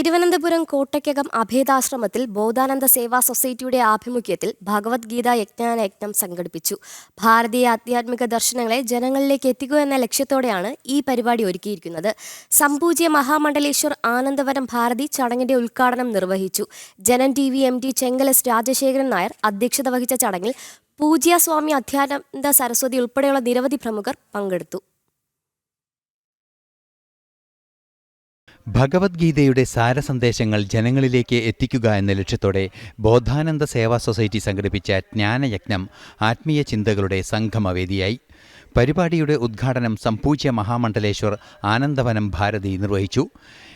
തിരുവനന്തപുരം കോട്ടയ്ക്കകം അഭേദാശ്രമത്തിൽ ബോധാനന്ദ സേവാ സൊസൈറ്റിയുടെ ആഭിമുഖ്യത്തിൽ ഭഗവത്ഗീത യജ്ഞാന യജ്ഞം സംഘടിപ്പിച്ചു. ഭാരതീയ ആധ്യാത്മിക ദർശനങ്ങളെ ജനങ്ങളിലേക്ക് എത്തിക്കുക എന്ന ലക്ഷ്യത്തോടെയാണ് ഈ പരിപാടി ഒരുക്കിയിരിക്കുന്നത്. സമ്പൂജ്യ മഹാമണ്ഡലേശ്വർ ആനന്ദവരം ഭാരതി ചടങ്ങിന്റെ ഉദ്ഘാടനം നിർവഹിച്ചു. Janam T V M D ചെങ്കലസ് Rajasekharan Nair അധ്യക്ഷത വഹിച്ച ചടങ്ങിൽ പൂജ്യ സ്വാമി അധ്യാനന്ദ സരസ്വതി ഉൾപ്പെടെയുള്ള നിരവധി പ്രമുഖർ പങ്കെടുത്തു. ഭഗവത്ഗീതയുടെ സാരസന്ദേശങ്ങൾ ജനങ്ങളിലേക്ക് എത്തിക്കുക എന്ന ലക്ഷ്യത്തോടെ ബോധാനന്ദ സേവാ സൊസൈറ്റി സംഘടിപ്പിച്ച ജ്ഞാനയജ്ഞം ആത്മീയ ചിന്തകളുടെ സംഗമവേദിയായി. പരിപാടിയുടെ ഉദ്ഘാടനം സംപൂജ്യ മഹാമണ്ഡലേശ്വർ ആനന്ദവനം ഭാരതി നിർവഹിച്ചു.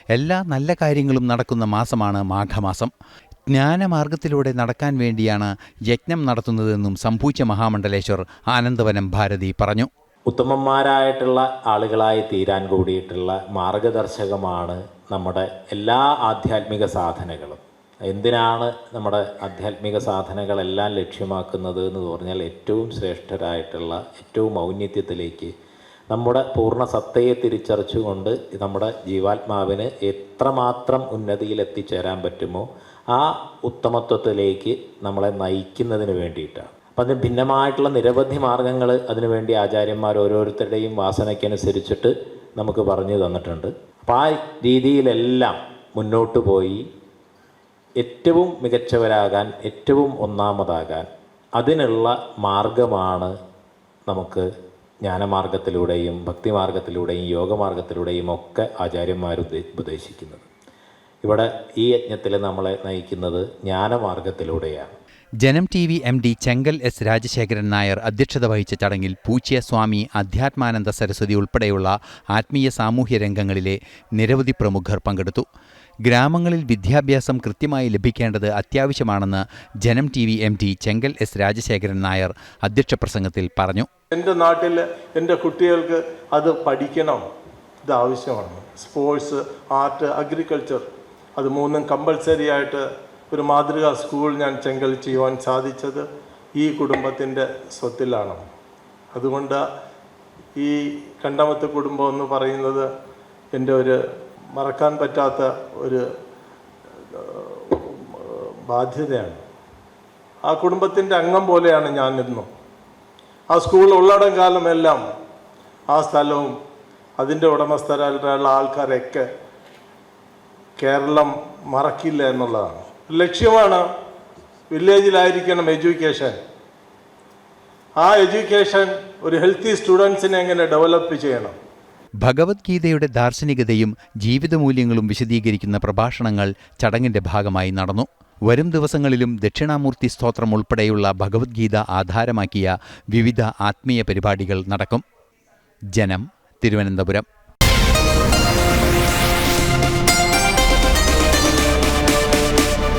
എല്ലാ നല്ല കാര്യങ്ങളും നടക്കുന്ന മാസമാണ് മാഘമാസം. ജ്ഞാനമാർഗത്തിലൂടെ നടക്കാൻ വേണ്ടിയാണ് യജ്ഞം നടത്തുന്നതെന്നും സംപൂജ്യ മഹാമണ്ഡലേശ്വർ ആനന്ദവനം ഭാരതി പറഞ്ഞു. ഉത്തമന്മാരായിട്ടുള്ള ആളുകളായി തീരാൻ കൂടിയിട്ടുള്ള മാർഗദർശകമാണ് നമ്മുടെ എല്ലാ ആധ്യാത്മിക സാധനകളും. എന്തിനാണ് നമ്മുടെ ആധ്യാത്മിക സാധനകളെല്ലാം ലക്ഷ്യമാക്കുന്നത് എന്ന് പറഞ്ഞാൽ ഏറ്റവും ശ്രേഷ്ഠരായിട്ടുള്ള ഏറ്റവും ഔന്നത്യത്തിലേക്ക് നമ്മുടെ പൂർണ സത്തയെ തിരിച്ചറിച്ചുകൊണ്ട് നമ്മുടെ ജീവാത്മാവിന് എത്രമാത്രം ഉന്നതിയിൽ എത്തിച്ചേരാൻ പറ്റുമോ ആ ഉത്തമത്വത്തിലേക്ക് നമ്മളെ നയിക്കുന്നതിന് വേണ്ടിയിട്ടാണ്. അപ്പം അതിന് ഭിന്നമായിട്ടുള്ള നിരവധി മാർഗങ്ങൾ അതിനുവേണ്ടി ആചാര്യന്മാർ ഓരോരുത്തരുടെയും വാസനയ്ക്കനുസരിച്ചിട്ട് നമുക്ക് പറഞ്ഞു തന്നിട്ടുണ്ട്. അപ്പോൾ ആ രീതിയിലെല്ലാം മുന്നോട്ട് പോയി. ഏറ്റവും മികച്ചവരാകാൻ ഏറ്റവും ഒന്നാമതാകാൻ അതിനുള്ള മാർഗമാണ് നമുക്ക് ജ്ഞാനമാർഗത്തിലൂടെയും ഭക്തിമാർഗത്തിലൂടെയും യോഗമാർഗത്തിലൂടെയും ഒക്കെ ആചാര്യന്മാർ ഉപദേ- ഉപദേശിക്കുന്നത്. ഇവിടെ ഈ യജ്ഞത്തിൽ നമ്മളെ നയിക്കുന്നത് ജ്ഞാനമാർഗത്തിലൂടെയാണ്. Janam T V M D Chengal S Rajasekharan Nair അധ്യക്ഷത വഹിച്ച ചടങ്ങിൽ പൂച്ചിയ സ്വാമി അധ്യാത്മാനന്ദ സരസ്വതി ഉൾപ്പെടെയുള്ള ആത്മീയ സാമൂഹ്യ രംഗങ്ങളിലെ നിരവധി പ്രമുഖർ പങ്കെടുത്തു. ഗ്രാമങ്ങളിൽ വിദ്യാഭ്യാസം കൃത്യമായി ലഭിക്കേണ്ടത് അത്യാവശ്യമാണെന്ന് Janam T V M D Chengal S Rajasekharan Nair അധ്യക്ഷ പ്രസംഗത്തിൽ പറഞ്ഞു. എന്റെ നാട്ടിൽ എന്റെ കുട്ടികൾക്ക് അത് പഠിക്കണം. ഇത് ആവശ്യമാണ്. Sports art agriculture. അത് മൂന്നും കമ്പൽസറി ആയിട്ട് ഒരു മാതൃകാ സ്കൂൾ ഞാൻ ചെങ്കൽ ചെയ്യുവാൻ സാധിച്ചത് ഈ കുടുംബത്തിന്റെ സ്വത്തിലാണ്. അതുകൊണ്ട് ഈ കണ്ടമത്ത് കുടുംബം എന്ന് പറയുന്നത് എന്റെ ഒരു മറക്കാൻ പറ്റാത്ത ഒരു ബാധ്യതയാണ്. ആ കുടുംബത്തിന്റെ അംഗം പോലെയാണ് ഞാൻ ഇന്നും ആ സ്കൂൾ ഉള്ളടം കാലമെല്ലാം ആ സ്ഥലവും അതിന്റെ ഉടമസ്ഥരായിട്ടുള്ള ആൾക്കാരെയൊക്കെ കേരളം മറക്കില്ല എന്നുള്ളതാണ്. ലക്ഷ്യമാണ് വില്ലേജിലായിരിക്കണം എഡ്യൂക്കേഷൻ. ആ എഡ്യൂക്കേഷൻ ഒരു ഹെൽത്തി സ്റ്റുഡൻസിനെ എങ്ങനെ ഡെവലപ്പ് ചെയ്യണം? ഭഗവത്ഗീതയുടെ ദാർശനികതയും ജീവിതമൂല്യങ്ങളും വിശദീകരിക്കുന്ന പ്രഭാഷണങ്ങൾ ചടങ്ങിന്റെ ഭാഗമായി നടന്നു. വരും ദിവസങ്ങളിലും ദക്ഷിണാമൂർത്തി സ്തോത്രം ഉൾപ്പെടെയുള്ള ഭഗവത്ഗീത ആധാരമാക്കിയ വിവിധ ആത്മീയ പരിപാടികൾ നടക്കും. ജനം തിരുവനന്തപുരം.